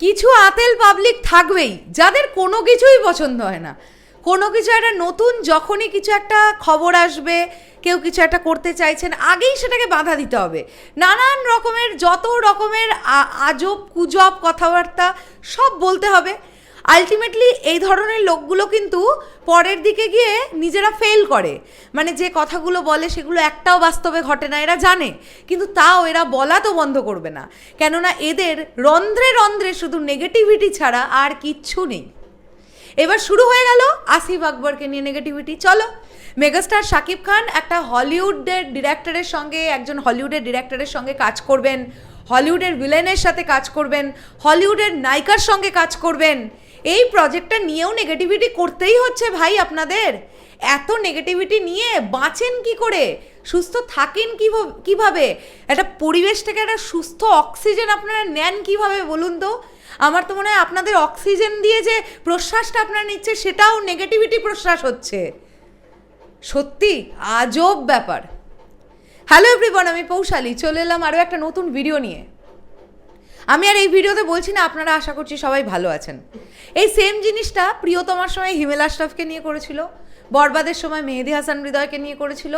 কিছু আতেল পাবলিক থাকবেই, যাদের কোনো কিছুই পছন্দ হয় না। কোনো কিছু একটা নতুন, যখনই কিছু একটা খবর আসবে, কেউ কিছু একটা করতে চাইছেন, আগেই সেটাকে বাধা দিতে হবে। নানান রকমের, যত রকমের আজব কুজব কথাবার্তা সব বলতে হবে। আলটিমেটলি এই ধরনের লোকগুলো কিন্তু পরের দিকে গিয়ে নিজেরা ফেল করে। মানে যে কথাগুলো বলে, সেগুলো একটাও বাস্তবে ঘটে না, এরা জানে। কিন্তু তাও এরা বলা তো বন্ধ করবে না। কেননা এদের রন্ধ্রে রন্ধ্রে শুধু নেগেটিভিটি ছাড়া আর কিচ্ছু নেই। এবার শুরু হয়ে গেল আসিফ আকবরকে নিয়ে নেগেটিভিটি চলো মেগাস্টার শাকিব খান একটা হলিউডের ডিরেক্টরের সঙ্গে, একজন হলিউডের ডিরেক্টরের সঙ্গে কাজ করবেন, হলিউডের ভিলেনের সাথে কাজ করবেন, হলিউডের নায়িকার সঙ্গে কাজ করবেন। এই প্রজেক্টটা নিয়েও নেগেটিভিটি করতেই হচ্ছে ভাই আপনাদের। এত নেগেটিভিটি নিয়ে বাঁচেন কি করে? সুস্থ থাকেন কীভাবে? একটা পরিবেশ থেকে একটা সুস্থ অক্সিজেন আপনারা নেন কীভাবে বলুন তো? আমার তো মনে হয় আপনাদের অক্সিজেন দিয়ে যে প্রশ্বাসটা আপনারা নিচ্ছে, সেটাও নেগেটিভিটি প্রশ্বাস হচ্ছে। সত্যি, আজব ব্যাপার। হ্যালো এভরিওয়ান আমি পৌশালী, চলে এলাম আরও একটা নতুন ভিডিও নিয়ে। আমি আর এই ভিডিওতে বলছি না, আপনারা আশা করছি সবাই ভালো আছেন। এই সেম জিনিসটা প্রিয়তমার সময় হিমেল আশরাফকে নিয়ে করেছিল, বরবাদের সময় মেহেদি হাসান হৃদয়কে নিয়ে করেছিল।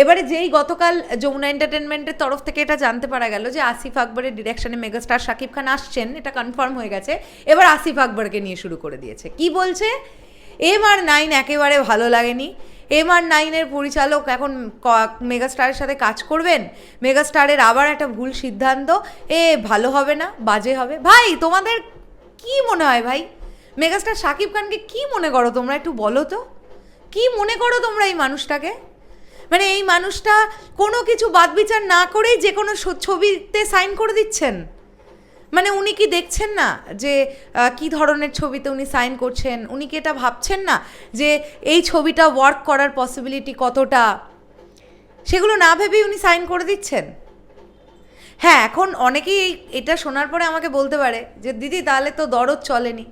এবারে যেই গতকাল যমুনা এন্টারটেনমেন্টের তরফ থেকে এটা জানতে পারা গেল যে আসিফ আকবরের ডিরেকশনে মেগাস্টার শাকিব খান আসছেন, এটা কনফার্ম হয়ে গেছে। এবার আসিফ আকবরকে নিয়ে শুরু করে দিয়েছে। কি বলছে? এম আর নাইন একেবারে ভালো লাগেনি। এম আর নাইনের পরিচালক এখন মেগাস্টারের সাথে কাজ করবেন? মেগাস্টারের আবার একটা ভুল সিদ্ধান্ত। এ, ভালো হবে না, বাজে হবে। ভাই, তোমাদের কি মনে হয় ভাই? মেগাস্টার শাকিব খানকে কি মনে করো তোমরা, একটু বলো তো? কি মনে করো তোমরা এই মানুষটাকে? মানে এই মানুষটা কোনো কিছু বাদ বিচার না করেই যে কোনো ছবিতে সাইন করে দিচ্ছেন? মানে উনি কি দেখছেন না যে কি ধরনের ছবিতে উনি সাইন করছেন? উনি কি এটা ভাবছেন না যে এই ছবিটা ওয়ার্ক করার পসিবিলিটি কতটা? সেগুলো না ভেবেই উনি সাইন করে দিচ্ছেন। হ্যাঁ এখন অনেকেই এটা শোনার পরে আমাকে বলতে পারে যে, দিদি, তাহলে তো দরদ চলেনি।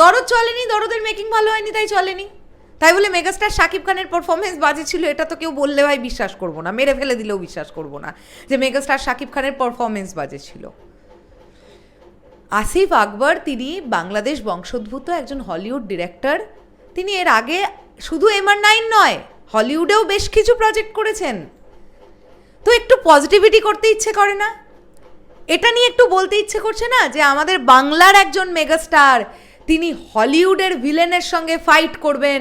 দরদ চলেনি, দরদের মেকিং ভালো হয়নি, তাই চলেনি। তাই বলে মেগাস্টার শাকিব খানের পারফরমেন্স বাজে ছিল, এটা তো কেউ বললে ভাই বিশ্বাস করব না, মেরে ফেলে দিলেও বিশ্বাস করব না যে, মেগাস্টার শাকিব খানের পারফরমেন্স বাজে ছিল। আসিফ আকবর, তিনি বাংলাদেশ বংশোদ্ভূত একজন হলিউড ডিরেক্টর। তিনি এর আগে শুধু এমআর নাইন নয়, হলিউডেও বেশ কিছু প্রজেক্ট করেছেন। তো একটু পজিটিভিটি করতে ইচ্ছে করে না? এটা নিয়ে একটু বলতে ইচ্ছে করছে না যে আমাদের বাংলার একজন মেগাস্টার তিনি হলিউডের ভিলেনের সঙ্গে ফাইট করবেন,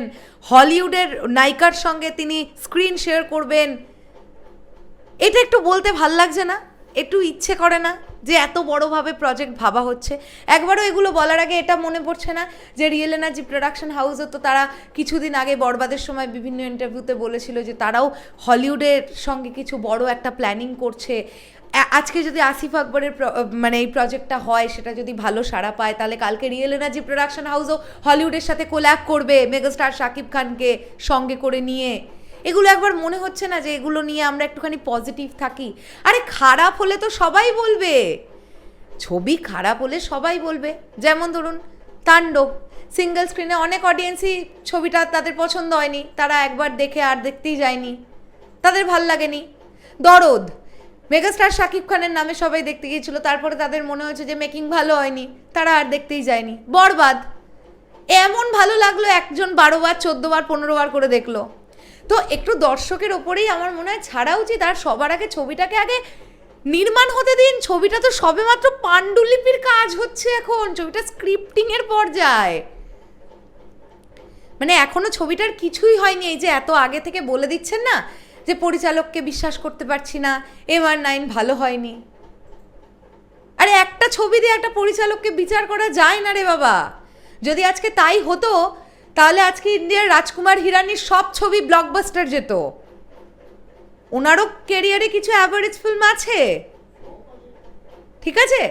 হলিউডের নায়িকার সঙ্গে তিনি স্ক্রিন শেয়ার করবেন। এটা একটু বলতে ভালো লাগছে না? একটু ইচ্ছে করে না? যে এত বড়োভাবে প্রজেক্ট ভাবা হচ্ছে। একবারও এগুলো বলার আগে এটা মনে পড়ছে না যে রিয়েল এনার্জি প্রোডাকশন হাউসও তো তারা কিছুদিন আগে বরবাদের সময় বিভিন্ন ইন্টারভিউতে বলেছিল যে তারাও হলিউডের সঙ্গে কিছু বড় একটা প্ল্যানিং করছে। আজকে যদি আসিফ আকবরের মানে এই প্রজেক্টটা হয়, সেটা যদি ভালো সাড়া পায়, তাহলে কালকে রিয়েল এনার্জি প্রোডাকশন হাউসও হলিউডের সাথে কোল্যাপ করবে মেগাস্টার শাকিব খানকে সঙ্গে করে নিয়ে। এগুলো একবার মনে হচ্ছে না যে এগুলো নিয়ে আমরা একটুখানি পজিটিভ থাকি। আরে খারাপ হলে তো সবাই বলবে। ছবি খারাপ হলে সবাই বলবে। যেমন ধরুন তাণ্ডব। সিঙ্গেল স্ক্রিনে অনেক অডিয়েন্সই ছবিটা তাদের পছন্দ হয়নি। তারা একবার দেখে আর দেখতেই যায়নি। তাদের ভালো লাগেনি। দরদ। মেগাস্টার শাকিব খানের নামে সবাই দেখতে গিয়েছিল। তারপরে তাদের মনে হয়েছে যে মেকিং ভালো হয়নি। তারা আর দেখতেই যায়নি। বরবাদ। এমন ভালো লাগল একজন বারো বার, চোদ্দ বার, পনেরো বার করে দেখল। তো একটু দর্শকের ওপরেই আমার মনে হয় ছাড়া উচিত আর সবার আগে ছবিটাকে আগে নির্মাণ হতে দিন। ছবিটা তো সবেমাত্র পাণ্ডুলিপির কাজ হচ্ছে এখন। ছবিটা স্ক্রিপ্টিং এর পর্যায়ে। মানে এখনও ছবিটার কিছুই হয়নি। এই যে এত আগে থেকে বলে দিচ্ছেন না যে পরিচালককে বিশ্বাস করতে পারছি না। এম আর নাইন ভালো হয়নি। আরে একটা ছবি দিয়ে একটা পরিচালককে বিচার করা যায় না রে বাবা। যদি আজকে তাই হতো তাহলে আজকে ইন্ডিয়ার রাজকুমার হিরানির সব ছবি ব্লকবাস্টার যেত। ওনারও কেরিয়ারে কিছু অ্যাভারেজ ফিল্ম আছে। ঠিক আছে?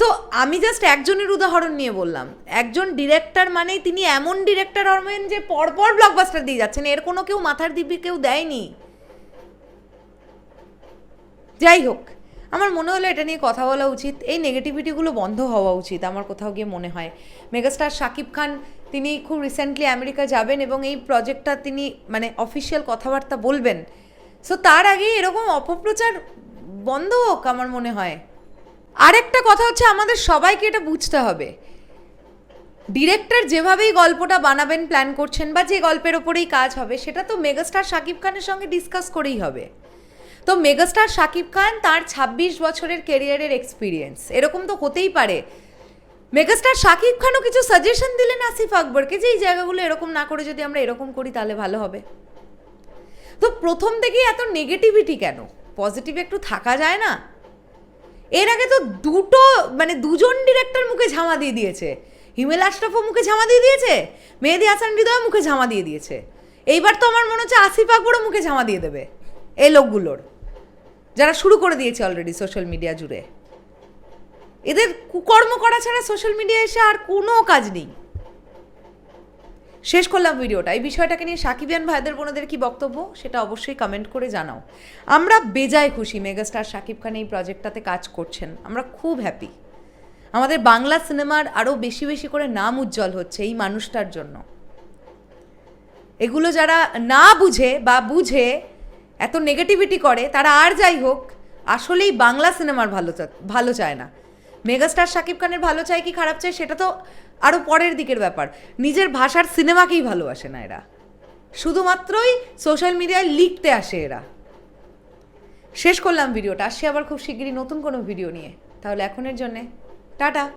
তো আমি জাস্ট একজনের উদাহরণ নিয়ে বললাম। একজন ডিরেক্টর মানেই তিনি এমন ডিরেক্টর হবেন যে পরপর ব্লকবাস্টার দিয়ে যাচ্ছেন। এর কোনো কেউ মাথার দিব্যি কেউ দেয়নি। যাই হোক, আমার মনে হলো এটা নিয়ে কথা বলা উচিত। এই নেগেটিভিটিগুলো বন্ধ হওয়া উচিত, আমার কোথাও গিয়ে মনে হয়। মেগাস্টার শাকিব খান তিনি খুব রিসেন্টলি আমেরিকা যাবেন এবং এই প্রজেক্টটা তিনি মানে অফিসিয়াল কথাবার্তা বলবেন। সো তার আগে এরকম অপপ্রচার বন্ধ হোক আমার মনে হয়। আরেকটা কথা হচ্ছে, আমাদের সবাইকে এটা বুঝতে হবে। ডিরেক্টর যেভাবেই গল্পটা বানাবেন প্ল্যান করছেন বা যে গল্পের ওপরেই কাজ হবে, সেটা তো মেগাস্টার শাকিব খানের সঙ্গে ডিসকাস করেই হবে। তো মেগাস্টার শাকিব খান তার ২৬ বছরের কেরিয়ারের এক্সপিরিয়েন্স এরকম তো হতেই পারে। মেগাস্টার শাকিব খানও কিছু সাজেশন দিলেন আসিফ আকবরকে যে এই জায়গাগুলো এরকম না করে যদি আমরা এরকম করি তাহলে ভালো হবে। তো প্রথম থেকেই এত নেগেটিভিটি কেন? পজিটিভ একটু থাকা যায় না। এর আগে তো দুটো মানে দুজন ডিরেক্টর মুখে ঝামা দিয়ে দিয়েছে। হিমেল আশরাফও মুখে ঝামা দিয়ে দিয়েছে, মেহেদি হাসান হৃদয় মুখে ঝামা দিয়ে দিয়েছে। এইবার তো আমার মনে হচ্ছে আসিফ আকবরও মুখে ঝামা দিয়ে দেবে, এই লোকগুলোর। যারা শুরু করে দিয়েছে অলরেডি সোশ্যাল মিডিয়া জুড়ে। এদের কুকর্ম করা ছাড়া সোশ্যাল মিডিয়ায় এসে আর কোনো কাজ নেই। শেষ করলাম ভিডিওটা। এই বিষয়টাকে নিয়ে সাকিবিয়ান ভাইদের বোনদের কি বক্তব্য? সেটা অবশ্যই কমেন্ট করে জানাও। আমরা বেজায় খুশি। মেগাস্টার শাকিব খান এই প্রজেক্টটাতে কাজ করছেন। আমরা খুব হ্যাপি আমাদের বাংলা সিনেমার আরও বেশি বেশি করে নাম উজ্জ্বল হচ্ছে এই মানুষটার জন্য। এগুলো যারা না বুঝে বা বুঝে এত নেগেটিভিটি করে, তারা আর যাই হোক, আসলেই বাংলা সিনেমার ভালো ভালো চায় না। মেগাস্টার শাকিব খানের ভালো চাই কি খারাপ চাই সেটা তো আরও পরের দিকের ব্যাপার। নিজের ভাষার সিনেমাকেই ভালোবাসে না এরা। শুধুমাত্রই সোশ্যাল মিডিয়ায় লিখতে আসে এরা। শেষ করলাম ভিডিওটা। আসছি আবার খুব শিগগিরই নতুন কোনো ভিডিও নিয়ে। তাহলে এখনের জন্যে, টাটা।